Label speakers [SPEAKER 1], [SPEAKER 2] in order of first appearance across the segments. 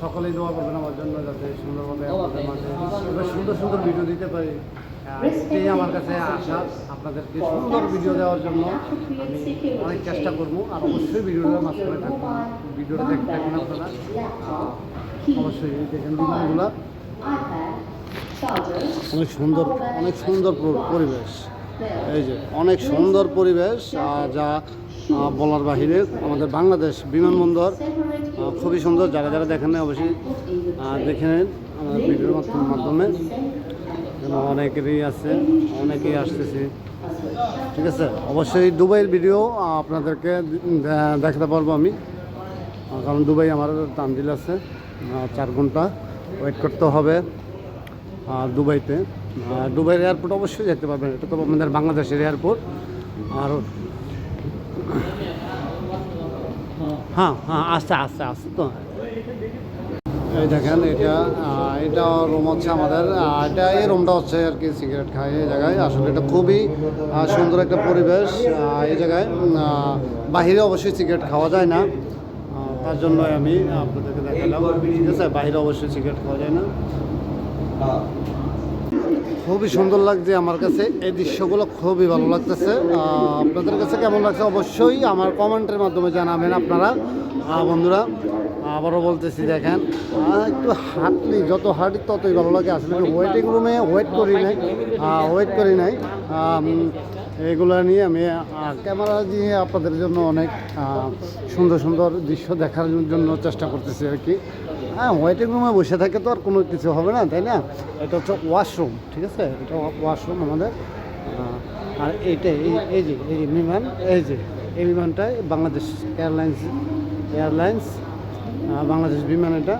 [SPEAKER 1] সকলেই দোয়া করবেন আমার জন্য যাতে সুন্দরভাবে আপনাদের সুন্দর সুন্দর ভিডিও দিতে পারি। আহ, এটাই আমার কাছে আশা। আপনাদেরকে সুন্দর ভিডিও দেওয়ার জন্য আমি অনেক চেষ্টা করব। আর অবশ্যই ভিডিওটা মাঝখানে থাকব ভিডিওটা দেখতে থাকবেন আপনারা। অবশ্যই দেখেন বিমানগুলা। অনেক সুন্দর অনেক সুন্দর পরিবেশ। এই যে, অনেক সুন্দর পরিবেশ যা বলার বাহিরে আমাদের বাংলাদেশ বিমানবন্দর খুবই সুন্দর। যারা যারা দেখেন না অবশ্যই দেখে নেন ভিডিওর মাধ্যম- অনেকেরই আছে, অনেকেই আসতেছে। ঠিক আছে? অবশ্যই দুবাইয়ের ভিডিও আপনাদেরকে দেখাতে পারব আমি। কারণ দুবাই আমার তানজিল আছে চার ঘণ্টা ওয়েট করতে হবে। দুবাইতে। দুবাইয়ের এয়ারপোর্ট অবশ্যই যেতে পারবেন। এটা তো আমাদের বাংলাদেশের এয়ারপোর্ট আর হ্যাঁ হ্যাঁ আস্তে আস্তে আস্তে তো। এই দেখেন, এটা এটা রুম হচ্ছে আমাদের। এটা এই রুমটা হচ্ছে আর কি সিগারেট খায় এই জায়গায়। আসলে এটা খুবই সুন্দর একটা পরিবেশ এই জায়গায়। বাহিরে অবশ্যই সিগারেট খাওয়া যায় না। তার জন্য আমি আপনাদেরকে দেখালাম। ঠিক আছে? বাইরে অবশ্যই সিগারেট খাওয়া যায় না। খুবই সুন্দর লাগছে আমার কাছে। এই দৃশ্যগুলো খুবই ভালো লাগতেছে। আপনাদের কাছে কেমন লাগছে? অবশ্যই আমার কমেন্টের মাধ্যমে জানাবেন আপনারা। বন্ধুরা, আবারও বলতেছি, দেখেন একটু হাঁটলি যত হাঁটি ততই ভালো লাগে। আসলে ওয়েটিং রুমে ওয়েট করি নাই। ওয়েট করি নাই। এগুলো নিয়ে আমি ক্যামেরা দিয়ে আপনাদের জন্য অনেক সুন্দর সুন্দর দৃশ্য দেখার জন্য চেষ্টা করতেছি আর কি। হ্যাঁ ওয়েটিং রুমে বসে থাকে তো আর কোনো কিছু হবে না, তাই না? এটা হচ্ছে ওয়াশরুম ঠিক আছে? এটা ওয়াশরুম আমাদের। আর এইটা, এই এই যে এই যে বিমান, এই যে, এই বিমানটাই বাংলাদেশ এয়ারলাইন্স এয়ারলাইন্স বাংলাদেশ বিমান এটা।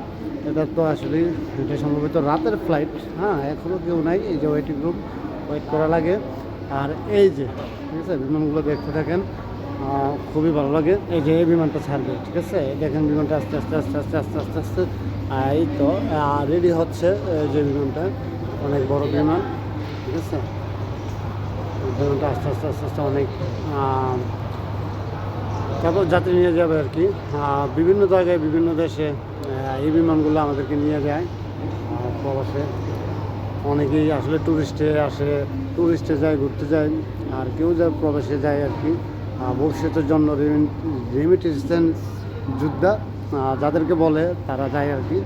[SPEAKER 1] এটা তো আসলে এটা সম্ভবত রাতের ফ্লাইট হ্যাঁ এখনও কেউ নাই, এই যে ওয়েটিং রুম ওয়েট করা লাগে। আর এই যে, ঠিক আছে, বিমানগুলো দেখতে থাকেন। খুবই ভালো লাগে। এই যে এই বিমানটা ছাড়বে, ঠিক আছে? দেখেন বিমানটা আস্তে আস্তে আস্তে আস্তে আস্তে আস্তে আস্তে। এই তো রেডি হচ্ছে যে বিমানটা। অনেক বড় বিমান, ঠিক আছে? বিমানটা আস্তে আস্তে আস্তে আস্তে অনেক তারপর যাত্রী নিয়ে যাবে আর কি। বিভিন্ন জায়গায়, বিভিন্ন দেশে এই বিমানগুলো আমাদেরকে নিয়ে যায় প্রবাসে। অনেকেই আসলে ট্যুরিস্টে আসে ট্যুরিস্টে যায়, ঘুরতে যায়, আর কেউ যায় প্রবাসে যায় আর কি। ভবিষ্যতের জন্য রেমিটেন্স যোদ্ধা যাদেরকে বলে তারা যায় আর কি।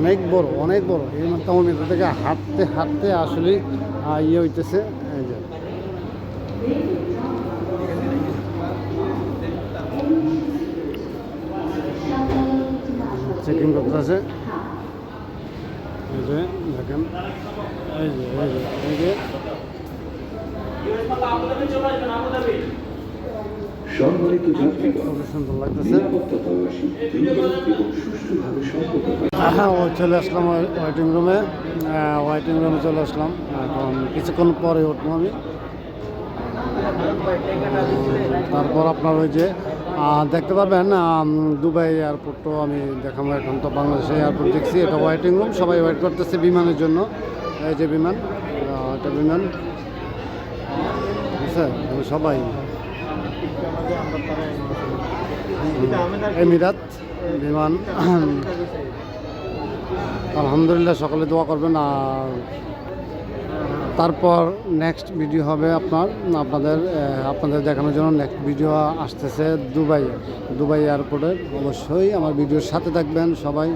[SPEAKER 1] অনেক বড় অনেক বড়। এই মোটামুটি থেকে হাঁটতে হাঁটতে আসলে ইয়ে হইতেছে, এই যে। চেকিং যে দেখেন। এই যে এই যে এই যে।
[SPEAKER 2] সম্মানিত
[SPEAKER 1] সুন্দর লাগতেছে।
[SPEAKER 2] নিরাপত্তা তল্লাশি দ্রুত এবং সুষ্ঠুভাবে সম্পন্ন করা
[SPEAKER 1] হ্যাঁ ও চলে আসলাম ওয়েটিং রুমে ওয়েটিং রুমে চলে আসলাম। এখন কিছুক্ষণ পরে উঠবো আমি। তারপর আপনার ওই যে দেখতে পাবেন দুবাই এয়ারপোর্টও আমি দেখাবো এখন তো বাংলাদেশে এয়ারপোর্ট দেখছি, এটা ওয়েটিং রুম সবাই ওয়েট করতেছে বিমানের জন্য। এই যে বিমান এটা বিমান। এখানে সবাই। এমিরাত, বিমান। আলহামদুলিল্লাহ, সকলে দোয়া করবেন, আর তারপর নেক্সট ভিডিও হবে আপনার আপনাদের আপনাদের দেখানোর জন্য নেক্সট ভিডিও আসতেছে দুবাই দুবাই এয়ারপোর্টের অবশ্যই আমার ভিডিওর সাথে থাকবেন সবাই।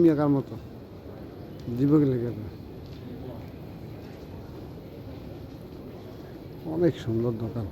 [SPEAKER 1] মিয়াকার মতো। জীবকে লেগে। অনেক সুন্দর দোকান।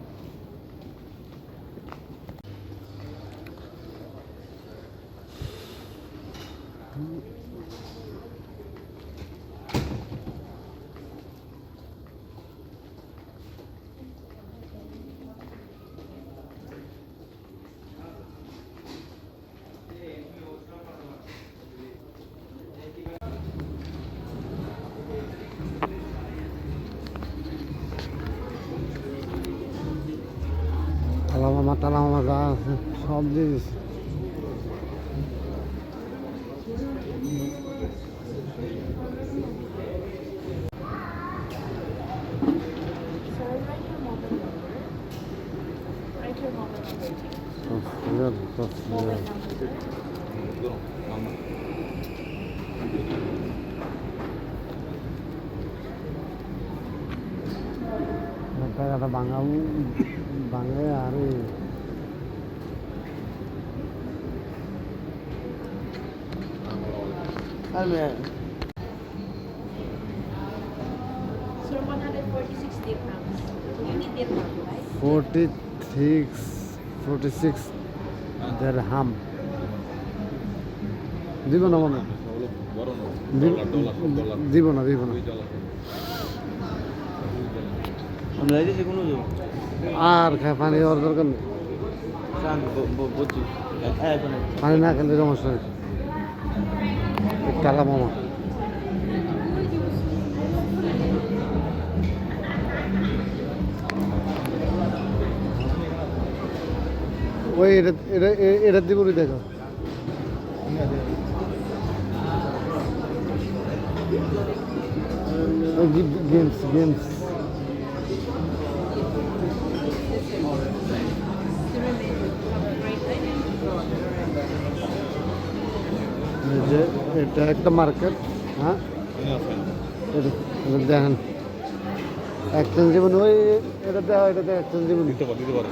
[SPEAKER 3] tanaman mazas
[SPEAKER 1] Sampai ada bangga, bangga hari. আর
[SPEAKER 3] Sir, 146 dirhams. You need dirham, right?
[SPEAKER 1] Forty six forty six দের হাম দিব না মনে দিব- দিব না দিব না। আর খায় পানি দেওয়ার দরকার নেই। পানি না খেলে সমস্যা নেই। টাকা মামা। ওই এটা এটা এ- এটা দিবনি দেখো। Games games. এটা একটা মার্কেট হ্যাঁ? এটা এটা দেখেন। একজন জীবন ওই এটা দেওয়া এটা দেখ একজন জীবন।
[SPEAKER 4] দিতে পারে দিতে পারে।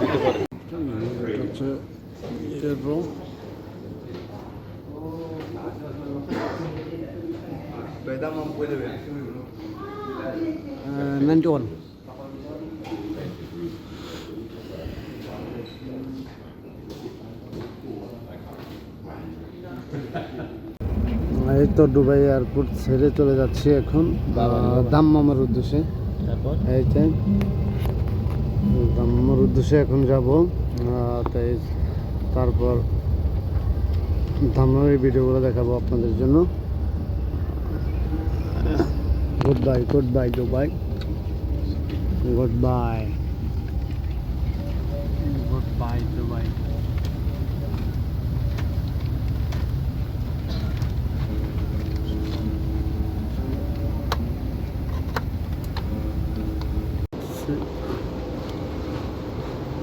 [SPEAKER 4] দিতে পারে।
[SPEAKER 1] হচ্ছে এর room। এই তো দুবাই এয়ারপোর্ট ছেড়ে চলে যাচ্ছি এখন দাম্মামের উদ্দেশ্যে।
[SPEAKER 5] তারপর?
[SPEAKER 1] এই যে দাম্মামের উদ্দেশ্যে এখন যাব। তাই তারপর দাম্মামের এই ভিডিওগুলো দেখাবো আপনাদের জন্য। Good bye good bye Dubai good bye good bye Dubai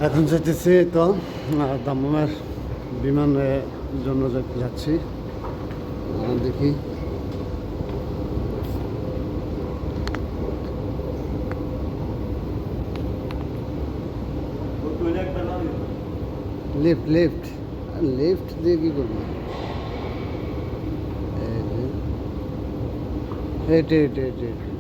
[SPEAKER 1] এখন যেতেছি তো দাম্মামের বিমানের জন্য যাচ্ছি। দেখি। লিফট লিফট লিফট দিয়ে কি করব? এইটা এইটা এইটা